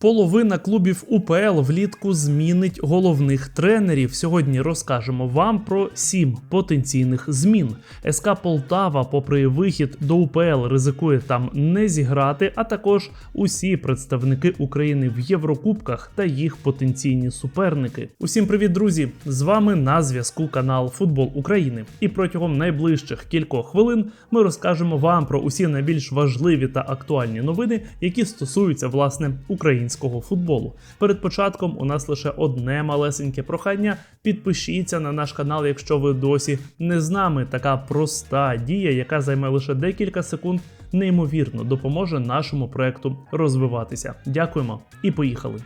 Половина клубів УПЛ влітку змінить головних тренерів. Сьогодні розкажемо вам про сім потенційних змін. СК Полтава, попри вихід до УПЛ, ризикує там не зіграти, а також усі представники України в Єврокубках та їх потенційні суперники. Усім привіт, друзі! З вами на зв'язку канал Футбол України. І протягом найближчих кількох хвилин ми розкажемо вам про усі найбільш важливі та актуальні новини, які стосуються власне українського футболу. Перед початком у нас лише одне малесеньке прохання. Підпишіться на наш канал, якщо ви досі не з нами. Така проста дія, яка займе лише декілька секунд, неймовірно допоможе нашому проекту розвиватися. Дякуємо і поїхали.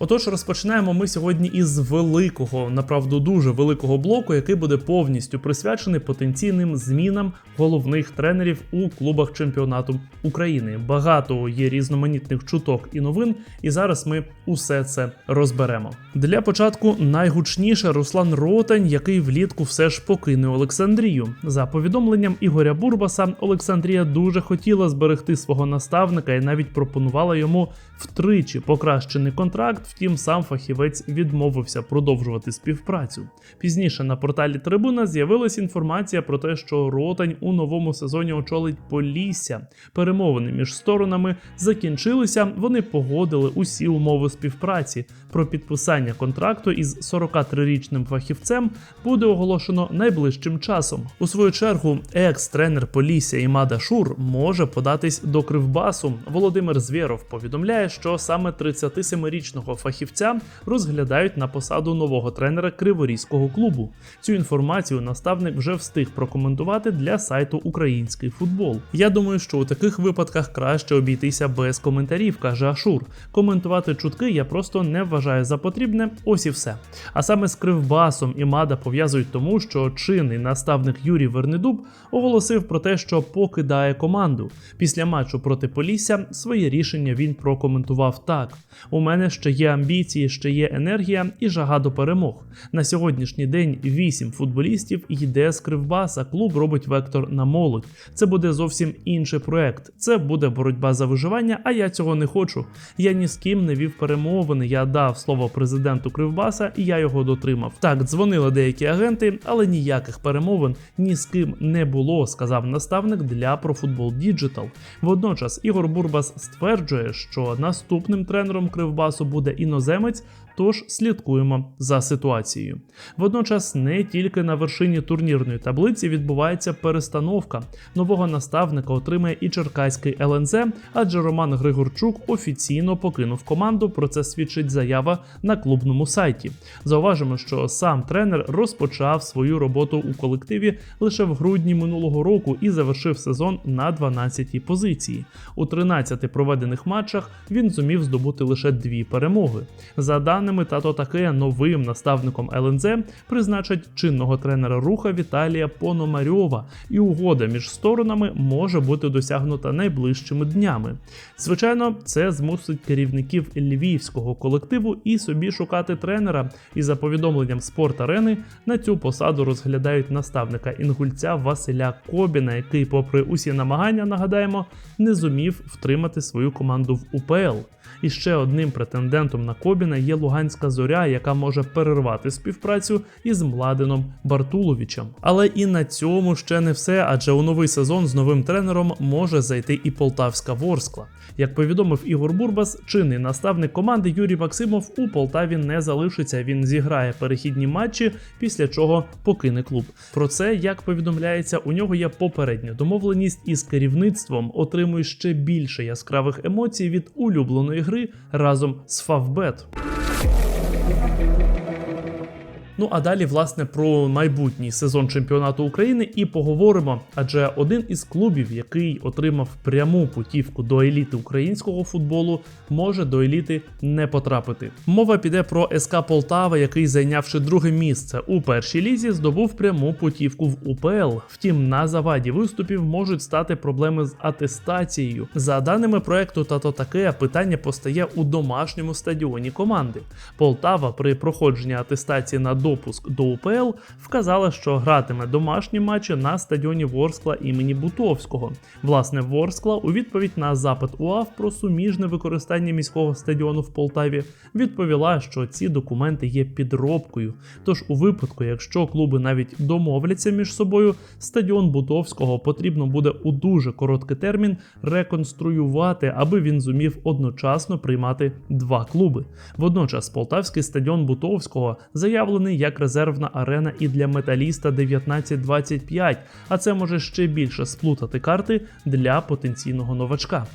Отож, розпочинаємо ми сьогодні із великого, направду дуже великого блоку, який буде повністю присвячений потенційним змінам головних тренерів у клубах чемпіонату України. Багато є різноманітних чуток і новин, і зараз ми усе це розберемо. Для початку найгучніше Руслан Ротань, який влітку все ж покине Олександрію. За повідомленням Ігоря Бурбаса, Олександрія дуже хотіла зберегти свого наставника і навіть пропонувала йому втричі покращений контракт. Втім, сам фахівець відмовився продовжувати співпрацю. Пізніше на порталі Трибуна з'явилася інформація про те, що Ротань у новому сезоні очолить Полісся. Перемовини між сторонами закінчилися. Вони погодили усі умови співпраці. Про підписання контракту із 43-річним фахівцем буде оголошено найближчим часом. У свою чергу, екс-тренер Полісся Імада Шур може податись до Кривбасу. Володимир Звєров повідомляє, що саме 37-річного фахівця розглядають на посаду нового тренера Криворізького клубу. Цю інформацію наставник вже встиг прокоментувати для сайту Український футбол. Я думаю, що у таких випадках краще обійтися без коментарів, каже Ашур. Коментувати чутки я просто не вважаю за потрібне. Ось і все. А саме з Кривбасом і Мада пов'язують тому, що чинний наставник Юрій Вернедуб оголосив про те, що покидає команду. Після матчу проти Полісся своє рішення він прокоментував так: у мене ще є амбіції, ще є енергія і жага до перемог. На сьогоднішній день вісім футболістів йде з Кривбаса. Клуб робить вектор на молодь. Це буде зовсім інший проект. Це буде боротьба за виживання, а я цього не хочу. Я ні з ким не вів перемовини. Я дав слово президенту Кривбаса, і я його дотримав. Так, дзвонили деякі агенти, але ніяких перемовин ні з ким не було, сказав наставник для ProFootball Digital. Водночас Ігор Бурбас стверджує, що наступним тренером Кривбасу буде іноземець. Тож слідкуємо за ситуацією. Водночас не тільки на вершині турнірної таблиці відбувається перестановка. Нового наставника отримає і Черкаський ЛНЗ, адже Роман Григорчук офіційно покинув команду. Про це свідчить заява на клубному сайті. Зауважимо, що сам тренер розпочав свою роботу у колективі лише в грудні минулого року і завершив сезон на 12-й позиції. У 13 проведених матчах він зумів здобути лише дві перемоги. За даними тато таке новим наставником ЛНЗ призначать чинного тренера руха Віталія Пономарьова, і угода між сторонами може бути досягнута найближчими днями. Звичайно, це змусить керівників львівського колективу і собі шукати тренера. І за повідомленням спорт арени на цю посаду розглядають наставника інгульця Василя Кобіна, який, попри усі намагання, нагадаємо, не зумів втримати свою команду в УПЛ. І ще одним претендентом на Кобіна є Луганська зоря, яка може перервати співпрацю із Младеном Бартуловичем. Але і на цьому ще не все, адже у новий сезон з новим тренером може зайти і Полтавська Ворскла. Як повідомив Ігор Бурбас, чинний наставник команди Юрій Максимов у Полтаві не залишиться. Він зіграє перехідні матчі, після чого покине клуб. Про це, як повідомляється, у нього є попередня домовленість із керівництвом, отримує ще більше яскравих емоцій від улюбленої гри разом з Фавбет. Ну а далі, власне, про майбутній сезон чемпіонату України і поговоримо. Адже один із клубів, який отримав пряму путівку до еліти українського футболу, може до еліти не потрапити. Мова піде про СК Полтава, який, зайнявши друге місце у першій лізі, здобув пряму путівку в УПЛ. Втім, на заваді виступів можуть стати проблеми з атестацією. За даними проекту Тато таке питання постає у домашньому стадіоні команди. Полтава при проходженні атестації на допуск до УПЛ, вказала, що гратиме домашні матчі на стадіоні Ворскла імені Бутовського. Власне, Ворскла у відповідь на запит УАФ про суміжне використання міського стадіону в Полтаві відповіла, що ці документи є підробкою. Тож, у випадку, якщо клуби навіть домовляться між собою, стадіон Бутовського потрібно буде у дуже короткий термін реконструювати, аби він зумів одночасно приймати два клуби. Водночас полтавський стадіон Бутовського заявлений як резервна арена і для металіста 1925, а це може ще більше сплутати карти для потенційного новачка.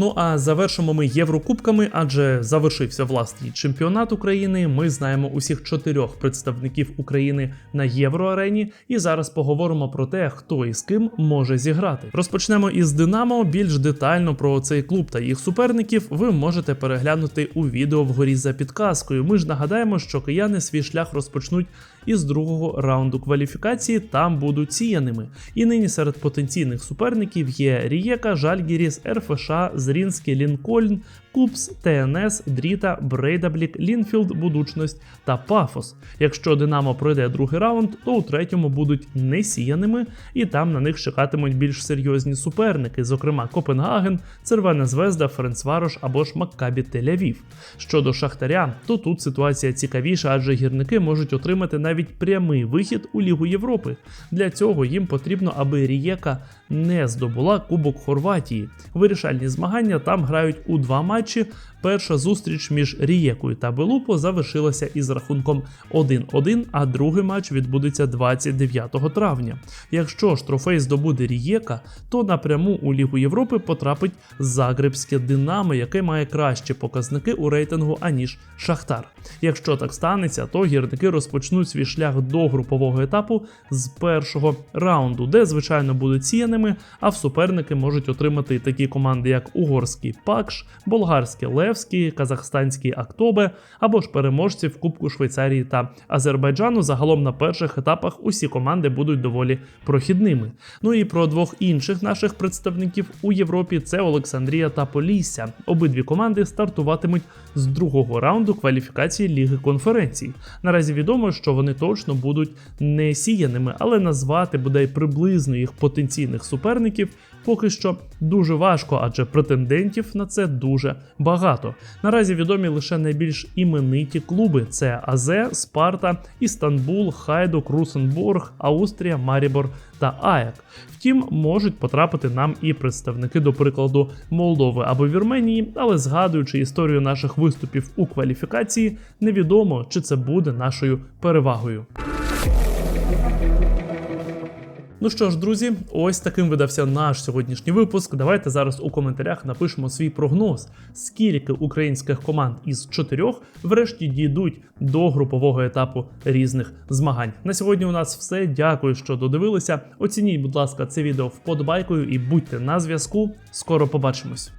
Ну а завершимо ми Єврокубками, адже завершився власний чемпіонат України. Ми знаємо усіх чотирьох представників України на євроарені, і зараз поговоримо про те, хто і з ким може зіграти. Розпочнемо із Динамо. Більш детально про цей клуб та їх суперників ви можете переглянути у відео вгорі за підказкою. Ми ж нагадаємо, що кияни свій шлях розпочнуть із другого раунду кваліфікації. Там будуть сіяними. І нині серед потенційних суперників є Рієка, Жальгіріс, РФШ, Зрінський, Лінкольн, Купс, ТНС, Дріта, Брейдаблік, Лінфілд, Будучність та Пафос. Якщо Динамо пройде другий раунд, то у третьому будуть несіяними, і там на них чекатимуть більш серйозні суперники, зокрема Копенгаген, Червона Звезда, Ференцварош або ж Маккабі Тель-Авів. Щодо Шахтаря, то тут ситуація цікавіша, адже гірники можуть отримати навіть прямий вихід у Лігу Європи. Для цього їм потрібно, аби Рієка не здобула Кубок Хорватії. Вирішальні змагання там грають у два матчі. Перша зустріч між Рієкою та Белупо завершилася із рахунком 1-1, а другий матч відбудеться 29 травня. Якщо ж трофей здобуде Рієка, то напряму у Лігу Європи потрапить Загребське Динамо, яке має кращі показники у рейтингу аніж Шахтар. Якщо так станеться, то гірники розпочнуть свій шлях до групового етапу з першого раунду, де звичайно будуть сіяними, а в суперники можуть отримати такі команди, як угорський Пакш, болгарський Левський, казахстанський Актобе або ж переможці в Кубку Швейцарії та Азербайджану. Загалом на перших етапах усі команди будуть доволі прохідними. Ну і про двох інших наших представників у Європі це Олександрія та Полісся. Обидві команди стартуватимуть з другого раунду кваліфікації Ліги конференцій. Наразі відомо, що вони точно будуть не сіяними, але назвати бодай приблизно їх потенційних суперників поки що дуже важко, адже претендентів на це дуже багато. Наразі відомі лише найбільш імениті клуби: це АЗ, Спарта, Істанбул, Хайдук, Русенбург, Аустрія, Марібор та Аяк. Втім, можуть потрапити нам і представники, до прикладу, Молдови або Вірменії, але згадуючи історію наших виступів у кваліфікації, невідомо чи це буде нашою перевагою. Ну що ж, друзі, ось таким видався наш сьогоднішній випуск. Давайте зараз у коментарях напишемо свій прогноз, скільки українських команд із чотирьох врешті дійдуть до групового етапу різних змагань. На сьогодні у нас все. Дякую, що додивилися. Оцініть, будь ласка, це відео вподобайкою і будьте на зв'язку. Скоро побачимось.